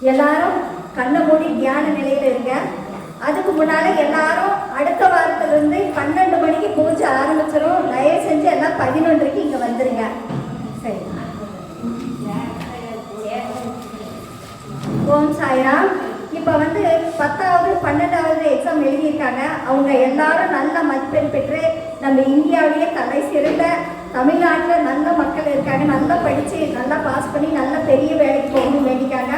எல்லாரும் கண்ணை மூடி தியான நிலையில இருங்க. அதுக்கு முன்னால எல்லாரும் அடுத்த வாரத்துல இருந்து பன்னெண்டு மணிக்கு பூஜை ஆரம்பிச்சிடும் தயவு செஞ்சு எல்லாம் பதினொன்றுக்கு இங்க வந்துருங்க. சரி. ஓம் சாய்ராம். இப்போ வந்து பத்தாவது பன்னெண்டாவது எக்ஸாம் எழுதியிருக்காங்க. அவங்க எல்லாரும் நல்ல மதிப்பெண் பெற்று நம்ம இந்தியாவிலேயே தலை சிறந்த தமிழ்நாட்டில் நல்ல மக்கள் இருக்காங்க. நல்லா படித்து நல்லா பாஸ் பண்ணி நல்ல பெரிய வேலைக்கு போகணும்னு வேண்டிக்காங்க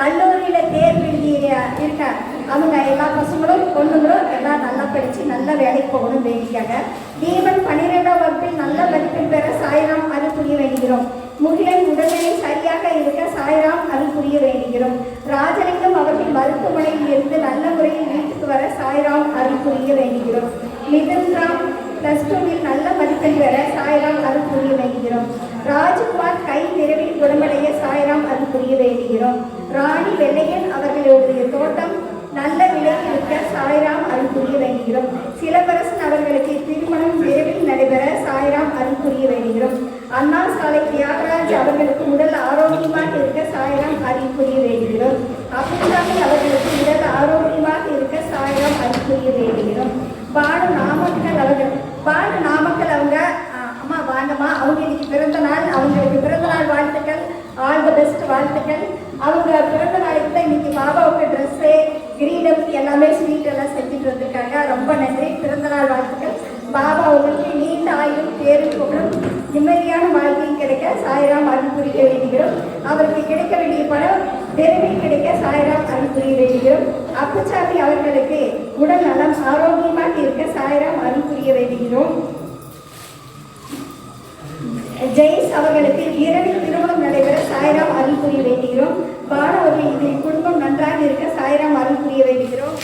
கல்லூரியில் தேர்வு எழுதி இருக்க அவங்க எல்லா பசங்களும் பொண்ணுங்களும் எல்லாம் நல்லா படித்து நல்ல வேலைக்கு போகணும் வேண்டிக்காங்க. தீபன் பன்னிரெண்டாம் வகுப்பில் நல்ல மதிப்பெண் பெற சாய்ராம் அது புரிய வேண்டுகிறோம். முகிலன் உடல்நிலை சரியாக இருக்க சாய்ராம் அது புரிய வேண்டுகிறோம். ராஜலிங்கம் அவர்கள் மருத்துவமனையில் இருந்து நல்ல முறையில் வீட்டுக்கு வர சாய்ராம் அருள் புரிய வேண்டுகிறோம். மிதுன் ராம் பிளஸ் டூவில் நல்ல மதிப்பெண் பெற சாய்ராம் அருள் புரிய வேண்டுகிறோம். ராஜ்குமார் கை விரைவில் குணமடைய சாய்ராம் அருள் புரிய வேண்டுகிறோம். ராணி வெள்ளையன் அவர்களுடைய தோட்டம் நல்ல நிலையில் இருக்க சாய்ராம் அருள் புரிய வேண்டுகிறோம் சிலம்பரசன் அவர்களுக்கு திருமணம் விரைவில் நடைபெற சாய்ராம் அருள் புரிய வேண்டுகிறோம். அண்ணா சாலை தியாகராஜ் அவர்களுக்கு உடல் ஆரோக்கியமாக இருக்க சாய்ராம் அருள் புரிய வேண்டுகிறோம் அப்துல்லாமி அவர்களுக்கு உடல் ஆரோக்கியமாக இருக்க சாய்ராம் அருள் புரிய வேண்டுகிறோம் பானு நாமக்கல் அவர்கள் பானு நாமக்கல் அவங்க ஆ, அம்மா வாங்கம்மா அவங்க இன்னைக்கு பிறந்த நாள் அவங்களுக்கு பிறந்த நாள் வாழ்த்துக்கள் ஆல் தி பெஸ்ட் வாழ்த்துக்கள் அவங்க பிறந்த நாளைக்கு தான் இன்னைக்கு பாபாவுக்கு ட்ரெஸ்ஸு கிரீடம் எல்லாமே ஸ்வீட் எல்லாம் செஞ்சுட்டு வந்திருக்காங்க ரொம்ப நன்றி பிறந்த நாள் வாழ்த்துக்கள் பாபா உங்களுக்கு நீண்ட ஆயுளும் பேரும் புகழும் நிம்மதியான வாழ்க்கையும் கிடைக்க சாய்ராம் அருள் புரிய வேண்டுகிறோம் அவருக்கு கிடைக்க வேண்டிய பணம் விரைவில் கிடைக்க சாய்ராம் அருள் புரிய அப்புச்சாமி அவர்களுக்கு உடல் நலம் ஆரோக்கியமாக இருக்க சாய்ராம் அருள் புரிய வேண்டுகிறோம். ஜெயிஸ் அவர்களுக்கு இரவில் திருமணம் நடைபெற சாய்ராம் அருள் புரிய வேண்டுகிறோம். பானவர்கள் இதில் குடும்பம் நன்றாக இருக்க சாய்ராம் அருள் புரிய வேண்டுகிறோம்.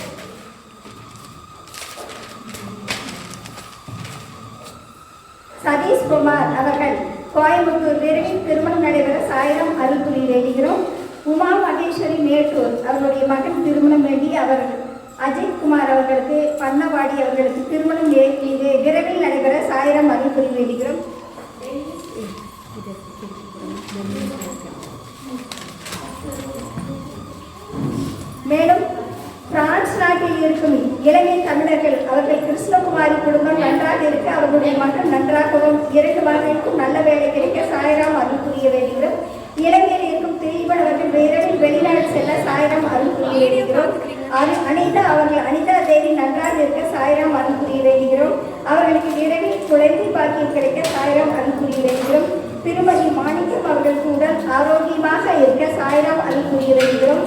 சதீஷ் குமார் அவர்கள் கோயம்புத்தூர் விரைவில் திருமணம் நடைபெற சாய்ராம் அருள் புரிய வேண்டுகிறோம். உமா மேட்டூர் அவருடைய மகன் திருமணம் வேண்டி அவர் அஜித் குமார் அவர்களுக்கு பண்ணவாடி அவர்களுக்கு திருமணம் வே- இது விரைவில் நடைபெற சாயிரம் அருள் புரிய வேண்டுகிறோம். மேலும் பிரான்ஸ் நாட்டில் இருக்கும் இலங்கை தமிழர்கள் அவர்கள் கிருஷ்ணகுமாரி குடும்பம் நன்றாக இருக்க அவர்களுடைய மகன் நன்றாகவும் இரண்டு மகனுக்கும் நல்ல வேலை கிடைக்க சாயராம் அருள் புரிய வேண்டுகிறோம். இலங்கை இருக்கும் திலீபன் அவர்கள் விரைவில் வெளிநாடு செல்ல சாய்ராம் அருள் புரிய வேண்டுகிறோம் அனிதா அவர்கள் அனிதா தேவி நன்றாக இருக்க சாய்ராம் அருள் புரிய வேண்டுகிறோம் அவர்களுக்கு விரைவில் குழந்தை பாக்கியம் கிடைக்கும் சாய்ராம் அருள் புரிய வேண்டுகிறோம் திருமதி மாணிக்கம் அவர்களுக்கு உடல் ஆரோக்கியமாக இருக்க சாய்ராம் அருள் புரிய வேண்டுகிறோம்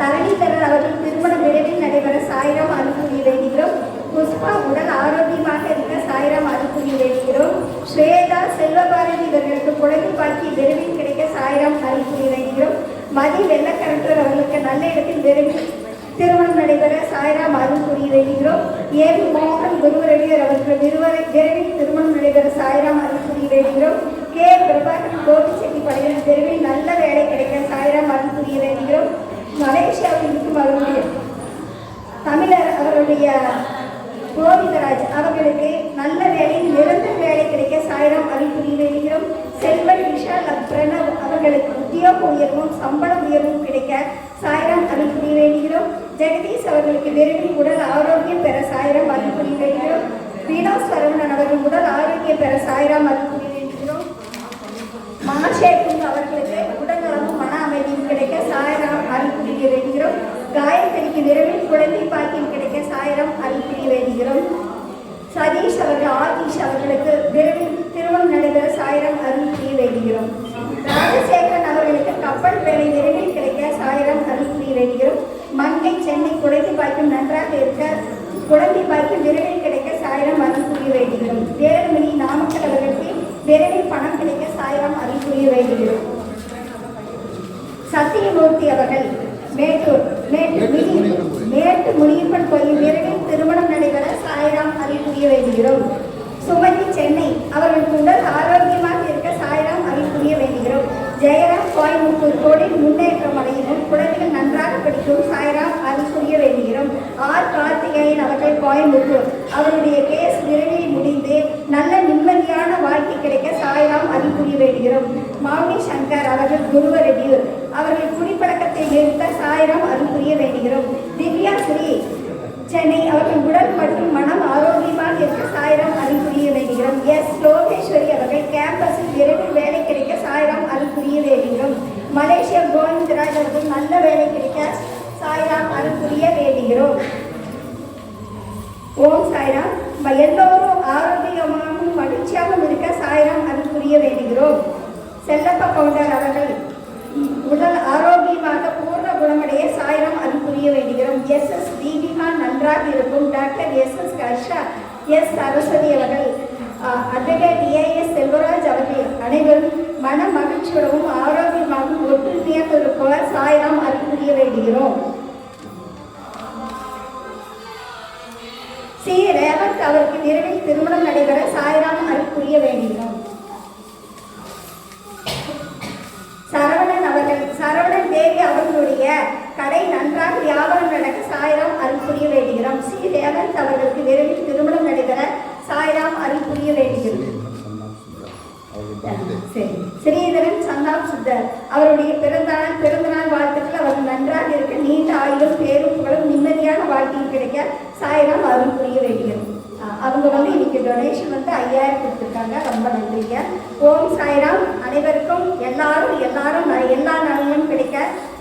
தரணிதரன் அவர்கள் திருமணம் விரைவில் நடைபெற சாய்ராம் அனுப்புரிய வேண்டுகிறோம் புஷ்பா உடல் ஆரோக்கியமாக இருக்க சாய்ராம் அனுப்புரிய வேண்டுகிறோம் ஸ்வேதா செல்வபாரதி இவர்களுக்கு குழந்தை பாக்கி விரைவில் கிடைக்க சாய்ராம் அனுப்புரிய வேண்டுகிறோம் மதி வெள்ளக்கரட்டூர் அவர்களுக்கு நல்ல இடத்தில் விரைவில் திருமணம் நடைபெற சாய்ராம் அருள் புரிய வேண்டுகிறோம் ஏவி மோகன் குருவரடியர் அவர்கள் இருவரை விரைவில் திருமணம் நடைபெற சாய்ராம் அருள் புரிய வேண்டுகிறோம் கே. பிரபாகரன் கோபிச்செட்டி படையில் விரைவில் நல்ல வேலை கிடைக்க சாய்ராம் அருள் புரிய வேண்டுகிறோம் மலேசியாவில் இருக்கும் அவருடைய தமிழர் அவருடைய கோவிந்தராஜ் அவர்களுக்கு நல்ல வேலை நிரந்தர வேலை கிடைக்க சாய்ராம் அருள் புரிய வேண்டுகிறோம் செல்வன் விஷால் பிரணவ் அவர்களுக்கு உத்தியோக உயர்வும் சம்பள உயர்வும் கிடைக்க சாய்ராம் அருள் புரிய வேண்டுகிறோம். ஜெகதீஷ் அவர்களுக்கு விரைவில் உடல் ஆரோக்கியம் பெற சாய்ராம் அருள் புரிய வேண்டுகிறோம். வீணா சரவணன் அவர்கள் உடல் ஆரோக்கியம் பெற சாய்ராம் அருள் புரிய வேண்டுகிறோம். மகாஷேக்கும் அவர்களுக்கு உடல்நலமும் மன அமைதியும் கிடைக்க சாயராம் அருள் புரிய வேண்டுகிறோம் காயத்ரிக்கு விரைவில் குழந்தை பாக்கியம் கிடைக்க சாயராம் அருள் புரிய வேண்டுகிறோம் சதீஷ் அவர்கள் ஆதீஷ் அவர்களுக்கு விரைவில் திருமணம் நடைபெற சாயராம் அருள் புரிய வேண்டுகிறோம் ராஜசேகரன் அவர்களுக்கு கப்பல் வேலை விரைவில் கிடைக்க சாயராம் அருள் புரிய வேண்டுகிறோம் மங்கை சென்னை குழந்தை பாக்கியம் நன்றாக இருக்க குழந்தை பாக்கியம் விரைவில் கிடைக்க சாயராம் அருள் புரிய வேண்டுகிறோம் வேலுமணி நாமக்கல் அவர்களுக்கு விரைவில் பணம் கிடைக்க சாயராம் அருள் புரிய வேண்டுகிறோம் சத்தியமூர்த்தி அவர்கள் மேட்டூர் மேட்டு முனி மேட்டு முனியப்பன் கோயில் விரைவில் திருமணம் நடைபெற சாய்ராம் அருள் புரிய வேண்டுகிறோம். சுமதி சென்னை அவர்களுக்கு உடல் ஆரோக்கியமாக இருக்க சாய்ராம் அருள் புரிய வேண்டுகிறோம். ஜெயராம் கோயம்புத்தூர் கோடில் முன்னேற்றம் அடையவும் குழந்தைகள் நன்றாக படிக்கவும் சாய்ராம் அருள் புரிய வேண்டுகிறோம். ஆர் கார்த்திகேயன் அவர்கள் கோயம்புத்தூர். அவருடைய கேஸ் விரைவில் முடிந்து நல்ல கிடைக்க சாய்ராம் புரிய வேண்டுகிறோம். மௌனி சங்கர் அவர்கள் குருவரெட்டியூர் அவர்கள் குடிப்பழக்கத்தை நிறுத்த சாயிரம் புரிய வேண்டுகிறோம். திவ்யா ஸ்ரீ சென்னை அவர்கள் உடல் மற்றும் மனம் ஆரோக்கியமாக இருக்க சாயிரம் அருள் புரிய வேண்டுகிறோம். எஸ் லோகேஸ்வரி அவர்கள் கேம்பஸில் விரைவில் வேலை கிடைக்க சாயிரம் அருள் புரிய வேண்டுகிறோம். மலேசியா கோவிந்தராஜ் அவர்கள் நல்ல வேலை கிடைக்க சாயிராம் அருள் புரிய வேண்டுகிறோம். ஓம் சாய்ராம். நம்ம எல்லோரும் ஆரோக்கியமாகவும் மகிழ்ச்சியாகவும் இருக்க சாயராம் அது புரிய வேண்டுகிறோம். செல்லப்ப கவுண்டர் அவர்கள் உடல் ஆரோக்கியமாக பூர்ண குணமடைய சாயராம் அது புரிய வேண்டுகிறோம். எஸ் எஸ் தீபிகா நன்றாக இருக்கும். Doctor S S Karsha S Saraswati அவர்கள் அட்வொகேட் ஏஎஸ் செல்வராஜ் அவர்கள் அனைவரும் மன மகிழ்ச்சியோடவும் ஆரோக்கியமாகவும் ஒற்றுமையாக இருப்பவர் சாயராம் அது புரிய வேண்டுகிறோம். அவருக்கு விரைவில் திருமணம் நடைபெற சாய்ராம் அருள் புரிய வேண்டுகிறோம் சரவணன் அவர்கள் சரவணன் தேவி அவர்களுடைய கடை நன்றாக வியாபாரம் நடக்க சாய்ராம் அருள் புரிய வேண்டுகிறோம். சி ரேவந்த் அவர்களுக்கு விரைவில் திருமணம் நடைபெற சாய்ராம் அருள் புரிய வேண்டுகிறோம். ஸ்ரீதரன் சந்தாப் சித்தர் அவருடைய பிறந்தநாள் பிறந்தநாள் வாழ்த்துக்கள். அவர் நன்றாக இருக்க நீண்ட ஆயுளும் பேரும் புகழும் நிம்மதியான வாழ்க்கையும் கிடைக்க சாய்ராம் அருள் புரிய வேண்டுகிறோம் ஆஹ் அவங்க வந்து இன்னைக்கு டொனேஷன் வந்து ஐயாயிரம் கொடுத்துருக்காங்க ரொம்ப நன்றிங்க ஓம் சாய்ராம் அனைவருக்கும் எல்லாரும் எல்லாரும் ந- எல்லா நலனும் கிடைக்க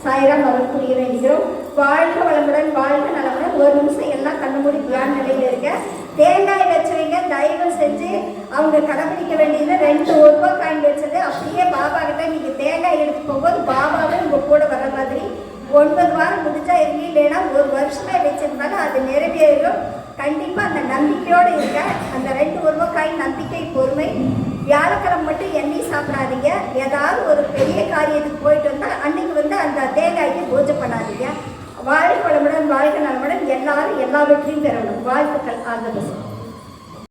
சாய்ராம் அருள் புரிய வேண்டுகிறோம் வாழ்க வளமுடன் வாழ்க நலமுடன் ஒரு நிமிஷம் எல்லாம் கண்ணு மூடி நிலையில் இருக்க. தேங்காய் வச்சவங்க தயவு செஞ்சு அவங்க கடைபிடிக்க வேண்டியது ரெண்டு ஒரு ரூபாய் காயின் வச்சது. அப்படியே பாபா கிட்ட நீங்கள் தேங்காய் எடுத்து போகும்போது பாபாவே உங்கள் கூட வர மாதிரி ஒன்பது வாரம் முடிஞ்சா இருங்க இல்லைன்னா ஒரு வருஷமே வச்சிருந்தாலும் அது நிறைவேறும் கண்டிப்பாக அந்த நம்பிக்கையோடு இருக்க அந்த ரெண்டு ஒரு ரூபாய் காயின் நம்பிக்கை பொறுமை. வியாழக்கிழமை மட்டும் எண்ணெய் சாப்பிடாதீங்க. ஏதாவது ஒரு பெரிய காரியத்துக்கு போயிட்டு வந்தால் அன்னைக்கு வந்து அந்த தேங்காய்க்கு பூஜை பண்ணாதீங்க வாழ்க வளமுடன் வாழ்க நலமுடன் எல்லாரும் எல்லாவற்றையும் பெறணும் வாழ்த்துக்கள். ஆதரவு